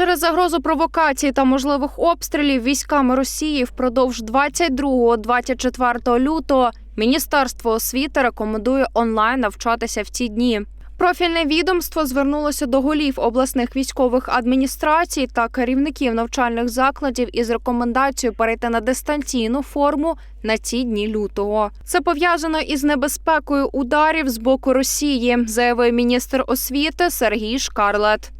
Через загрозу провокацій та можливих обстрілів військами Росії впродовж 22-24 лютого Міністерство освіти рекомендує онлайн навчатися в ці дні. Профільне відомство звернулося до голів обласних військових адміністрацій та керівників навчальних закладів із рекомендацією перейти на дистанційну форму на ці дні лютого. Це пов'язано із небезпекою ударів з боку Росії, заявив міністр освіти Сергій Шкарлет.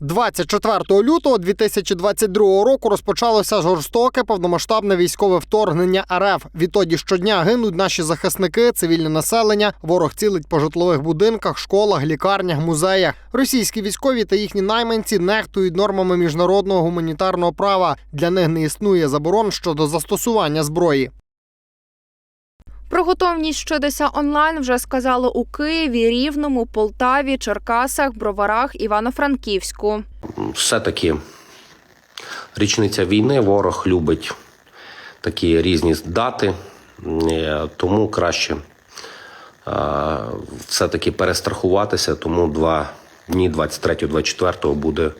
24 лютого 2022 року розпочалося жорстоке повномасштабне військове вторгнення РФ. Відтоді щодня гинуть наші захисники, цивільне населення. Ворог цілить по житлових будинках, школах, лікарнях, музеях. Російські військові та їхні найманці нехтують нормами міжнародного гуманітарного права. Для них не існує заборон щодо застосування зброї. Про готовність щодося онлайн вже сказали у Києві, Рівному, Полтаві, Черкасах, Броварах, Івано-Франківську. все-таки річниця війни, ворог любить такі різні дати, Е, тому краще е, все-таки перестрахуватися, тому два дні 23-24 буде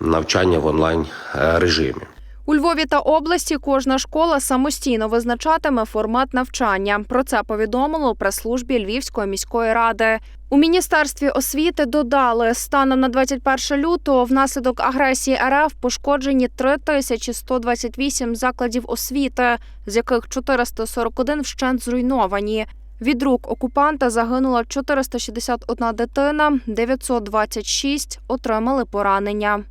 навчання в онлайн е, режимі. У Львові та області кожна школа самостійно визначатиме формат навчання. Про це повідомило у прес-службі Львівської міської ради. У міністерстві освіти додали станом на 21 лютого внаслідок агресії РФ пошкоджені 3128 закладів освіти, з яких 441 вщент зруйновані. Від рук окупанта загинула 461 дитина, 926 отримали поранення.